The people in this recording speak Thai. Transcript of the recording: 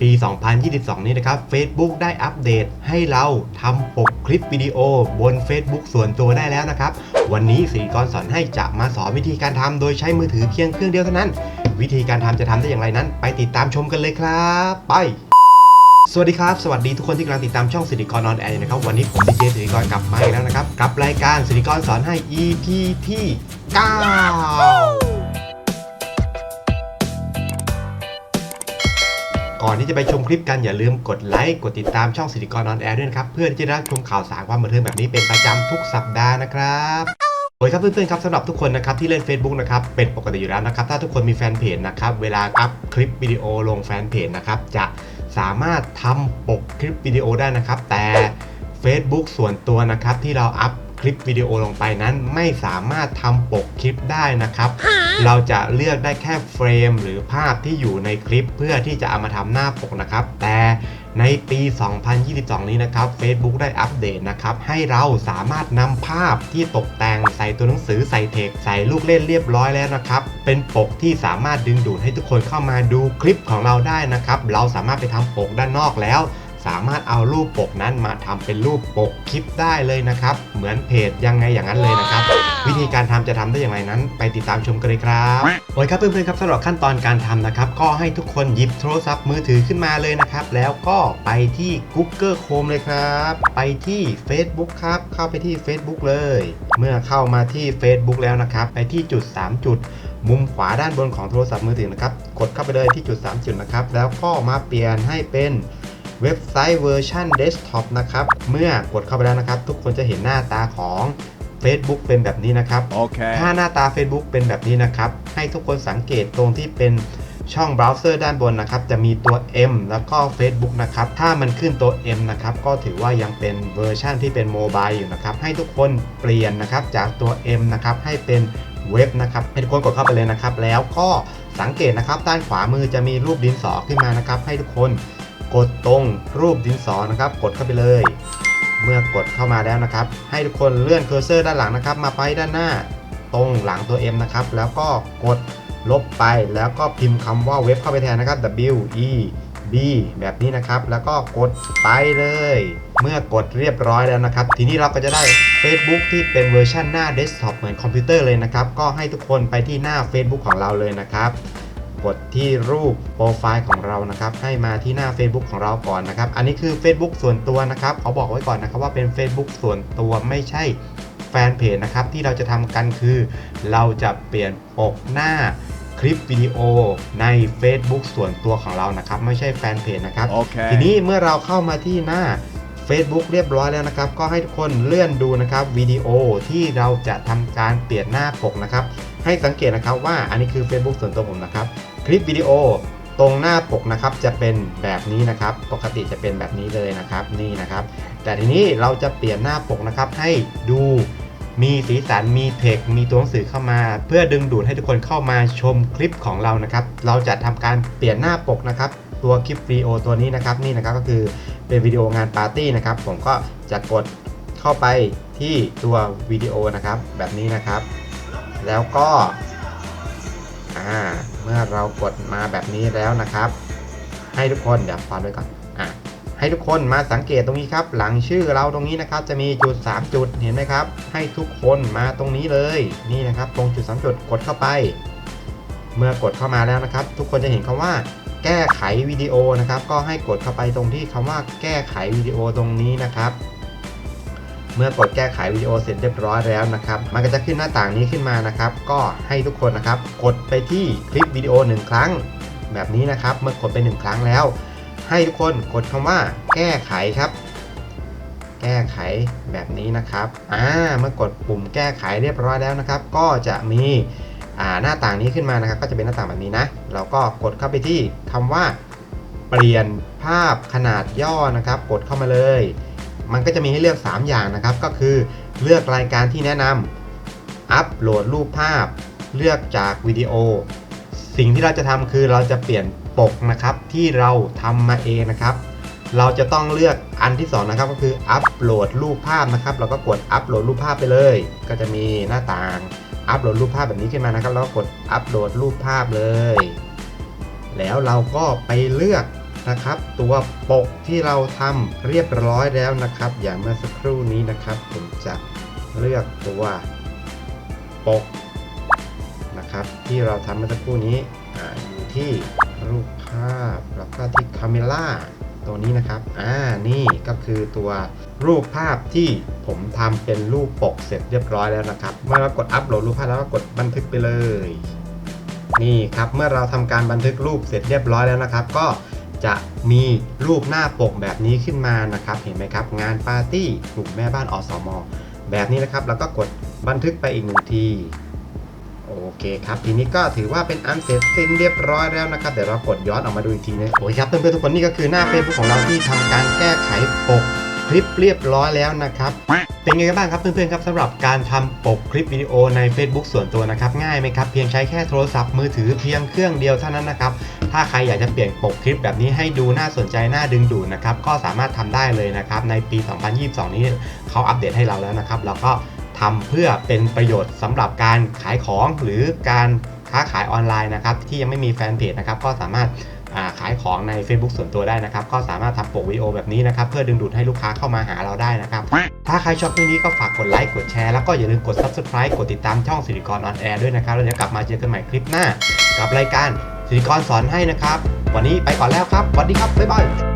ปี 2022 นี้นะครับ Facebook ได้อัปเดตให้เราทำปกคลิปวิดีโอบน Facebook ส่วนตัวได้แล้วนะครับ วันนี้สิริกรสอนให้จะมาสอนวิธีการทำโดยใช้มือถือเพียงเครื่องเดียวเท่านั้น วิธีการทำจะทำได้อย่างไรนั้น ไปติดตามชมกันเลยครับ ไปสวัสดีครับ สวัสดีทุกคนที่กำลังติดตามช่องสิริกรนอนแอร์นะครับ วันนี้ผมดีเจสิริกรกลับมาอีกแล้วนะครับ กับรายการสิริกรสอนให้ EP ที่ 9 ที่จะไปชมคลิปกันอย่าลืมกดไลค์กดติดตามช่องสิริกรนอนแอร์ด้วยนะครับเพื่อที่จะได้รับชมข่าวสารความบันเทิงแบบนี้เป็นประจำทุกสัปดาห์นะครับโอ้ยครับเพื่อนๆครับสำหรับทุกคนนะครับที่เล่น Facebook นะครับเป็นปกติอยู่แล้วนะครับถ้าทุกคนมีแฟนเพจนะครับเวลาอัพคลิปวิดีโอลงแฟนเพจนะครับจะสามารถทำปกคลิปวิดีโอได้นะครับแต่ Facebook ส่วนตัวนะครับที่เราอัพ คลิปวิดีโอลงไปนั้นไม่สามารถทำปกคลิปได้นะครับ เราจะเลือกได้แค่เฟรม หรือภาพที่อยู่ในคลิปเพื่อที่จะเอามาทำหน้าปกนะครับ แต่ในปี 2022 นี้นะครับ Facebook ได้อัปเดตนะครับ ให้เราสามารถนำภาพที่ตกแต่งใส่ตัวหนังสือใส่เทคใส่ลูกเล่นเรียบร้อยแล้วนะครับ เป็นปกที่สามารถดึงดูดให้ทุกคนเข้ามาดูคลิปของเราได้นะครับ เราสามารถไปทำปกด้านนอกแล้ว สามารถเอารูปปกนั้นมาทำเป็นรูปปกคลิปได้เลยนะครับ เหมือนเพจยังไงอย่างนั้นเลยนะครับ วิธีการทำจะทำได้อย่างไรนั้น ไปติดตามชมกันเลยครับโอ้ยครับเพื่อนๆครับสำหรับขั้นตอนการทำนะครับ ก็ให้ทุกคนหยิบโทรศัพท์มือถือขึ้นมาเลยนะครับ แล้วก็ไปที่ Google Chrome เลยครับ ไปที่ Facebook ครับ เข้าไปที่ Facebook เลย เมื่อเข้ามาที่ Facebook แล้วนะครับ ไปที่จุด 3 จุดมุมขวาด้านบนของโทรศัพท์มือถือนะครับ กดเข้าไปเลยที่จุด 3 จุดนะครับ แล้วก็มาเปลี่ยนให้เป็น เว็บไซต์เวอร์ชันเดสก์ท็อปนะครับ เมื่อกดเข้าไปแล้วนะครับ ทุกคนจะเห็นหน้าตาของ Facebook เป็นแบบนี้นะครับ Okay. ถ้าหน้าตา Facebook เป็นแบบนี้นะครับ ให้ทุกคนสังเกตตรงที่เป็นช่องเบราว์เซอร์ด้านบนนะครับ จะมีตัว M แล้วก็ Facebook นะครับ ถ้ามันขึ้นตัว M นะครับ ก็ถือว่ายังเป็นเวอร์ชันที่เป็นโมบายอยู่นะครับ ให้ทุกคนเปลี่ยนนะครับ จากตัว M นะครับ ให้เป็นเว็บนะครับ ให้ทุกคนกดเข้าไปเลยนะครับ แล้วก็สังเกตนะครับ ด้านขวามือจะมีรูปดินสอขึ้นมานะครับ ให้ทุกคน กดตรงรูปดินสอนะครับ กดเข้าไปเลย เมื่อกดเข้ามาแล้วนะครับ ให้ทุกคนเลื่อนเคอร์เซอร์ด้านหลังนะครับ มาไปด้านหน้าตรงหลังตัว M นะครับ แล้วก็กดลบไปแล้วก็พิมพ์คำว่าเว็บเข้าไปแทนนะครับ W E B แบบนี้นะครับ แล้วก็กดไปเลย เมื่อกดเรียบร้อยแล้วนะครับ ทีนี้เราก็จะได้ Facebook ที่เป็นเวอร์ชันหน้าเดสก์ท็อปเหมือนคอมพิวเตอร์เลยนะครับ ก็ให้ทุกคนไปที่หน้า Facebook ของเราเลยนะครับ กดที่รูปโปรไฟล์ของเรานะครับให้มาที่หน้า Facebook ของเราก่อนนะครับ อันนี้คือ Facebook ส่วนตัวนะครับเขาบอกไว้ก่อนนะครับว่าเป็น Facebook ส่วนตัวไม่ใช่แฟนเพจนะครับที่เราจะทำกันคือ เราจะเปลี่ยนปกหน้าคลิปวิดีโอใน Facebook ส่วนตัวของเรานะครับ ไม่ใช่แฟนเพจนะครับ Okay. ทีนี้เมื่อเราเข้ามาที่หน้า Facebook เรียบร้อยแล้วนะครับ ก็ให้ทุกคนเลื่อนดูนะครับวิดีโอที่เราจะทำการเปลี่ยนหน้าปกนะครับ ให้สังเกตนะครับว่าอันนี้คือ Facebook ส่วนตัวผมนะครับค ลิปวิดีโอตรงหน้าปกนะครับจะเป็นแบบนี้นะครับ ปกติจะเป็นแบบนี้เลยนะครับนี่นะครับ แต่ทีนี้เราจะเปลี่ยนหน้าปกนะครับ ให้ดูมีสีสันมีเทคมีตัวหนังสือเข้ามา เพื่อดึงดูดให้ทุกคนเข้ามาชมคลิปของเรานะครับ เราจะทำการเปลี่ยนหน้าปกนะครับ ตัวคลิปวิดีโอตัวนี้นะครับนี่นะครับก็คือเป็นวิดีโองานปาร์ตี้นะครับ ผมก็จะกดเข้าไปที่ตัววิดีโอนะครับ แบบนี้นะครับ แล้วก็ อ่าเมื่อเรากดมาแบบนี้แล้วนะครับ ให้ทุกคนเดี๋ยวฟังไว้ก่อนอ่าให้ทุกคนมาสังเกตตรงนี้ครับ หลังชื่อเราตรงนี้นะครับ จะมีจุด 3 จุดเห็นไหมครับ ให้ทุกคนมาตรงนี้เลยนี่นะครับ ตรงจุด 3 จุดกดเข้าไป เมื่อกดเข้ามาแล้วนะครับ ทุกคนจะเห็นคำว่า แก้ไขวิดีโอนะครับ ก็ให้กดเข้าไปตรงที่คำว่าแก้ไขวิดีโอตรงนี้นะครับ มื่อกดแก้ไขวิดีโอเสร็จเรียบร้อยแล้วนะครับ มันก็จะขึ้นหน้าต่างนี้ขึ้นมานะครับ ก็ให้ทุกคนนะครับ กดไปที่คลิปวิดีโอหนึ่งครั้ง แบบนี้นะครับ เมื่อกดไปหนึ่งครั้งแล้ว ให้ทุกคนกดคำว่า แก้ไขครับ แก้ไขแบบนี้นะครับ อ่า เมื่อกดปุ่มแก้ไขเรียบร้อยแล้วนะครับ ก็จะมีอ่าหน้าต่างนี้ขึ้นมานะครับ ก็จะเป็นหน้าต่างแบบนี้นะ เราก็กดเข้าไปที่คำว่า เปลี่ยนภาพขนาดย่อนะครับ กดเข้ามาเลย มันก็จะมีให้เลือก 3 อย่างนะครับ ก็คือเลือกรายการที่แนะนำอัปโหลดรูปภาพ เลือกจากวิดีโอ สิ่งที่เราจะทำคือเราจะเปลี่ยนปกนะครับที่เราทำมาเองนะครับ เราจะต้องเลือกอันที่สองนะครับ ก็คืออัปโหลดรูปภาพนะครับ เราก็กดอัปโหลดรูปภาพไปเลย ก็จะมีหน้าต่างอัปโหลดรูปภาพแบบนี้ขึ้นมานะครับ แล้วก็กดอัปโหลดรูปภาพเลย แล้วเราก็ไปเลือก นะครับ ตัวปกที่เราทำเรียบร้อยแล้วนะครับ อย่างเมื่อสักครู่นี้นะครับ ผมจะเลือกตัวปกนะครับ ที่เราทำเมื่อสักครู่นี้ออยู่ที่รูปภาพแล้วก็ที่คาเมล่าตัวนี้นะครับ อ่า นี่ก็คือตัวรูปภาพที่ผมทำเป็นรูปปกเสร็จเรียบร้อยแล้วนะครับ เมื่อเรากดอัปโหลดรูปภาพแล้วก็กดบันทึกไปเลย นี่ครับ เมื่อเราทำการบันทึกรูปเสร็จเรียบร้อยแล้วนะครับ ก็ จะมีรูปหน้าปกแบบนี้ขึ้นมานะครับ เห็นไหมครับ งานปาร์ตี้กลุ่มแม่บ้านอสมแบบนี้นะครับ แล้วก็กดบันทึกไปอีกหนึ่งทีโอเคครับ ทีนี้ก็ถือว่าเป็นอันเสร็จสิ้นเรียบร้อยแล้วนะครับ เดี๋ยวเรากดย้อนออกมาดูอีกทีนะโอ้ยครับเพื่อนๆทุกคนนี่ก็คือหน้าเฟซบุ๊กของเราที่ทำการแก้ไขปก คลิปเรียบร้อยแล้วนะครับเป็นไงกันบ้างครับเพื่อนๆครับสำหรับการทำปกคลิปวิดีโอใน Facebook ส่วนตัวนะครับง่ายไหมครับเพียงใช้แค่โทรศัพท์มือถือเพียงเครื่องเดียวเท่านั้นนะครับถ้าใครอยากจะเปลี่ยนปกคลิปแบบนี้ให้ดูน่าสนใจน่าดึงดูดนะครับก็สามารถทำได้เลยนะครับในปี 2022 นี้เขาอัปเดตให้เราแล้วนะครับแล้วก็ทำเพื่อเป็นประโยชน์สำหรับการขายของหรือการค้าขายออนไลน์นะครับที่ยังไม่มีแฟนเพจนะครับก็สามารถอ่า ขายของใน Facebook ส่วนตัวได้นะครับ ก็สามารถทำปกวิดีโอแบบนี้นะครับ เพื่อดึงดูดให้ลูกค้าเข้ามาหาเราได้นะครับ ถ้าใครชอบคลิปนี้ก็ฝากกดไลค์กดแชร์แล้วก็อย่าลืมกด subscribe กดติดตามช่องสิริกรออนแอร์ด้วยนะครับแล้วเดี๋ยวกลับมาเจอกันใหม่คลิปหน้า กับรายการสิริกรสอนให้นะครับ วันนี้ไปก่อนแล้วครับสวัสดีครับบ๊ายบาย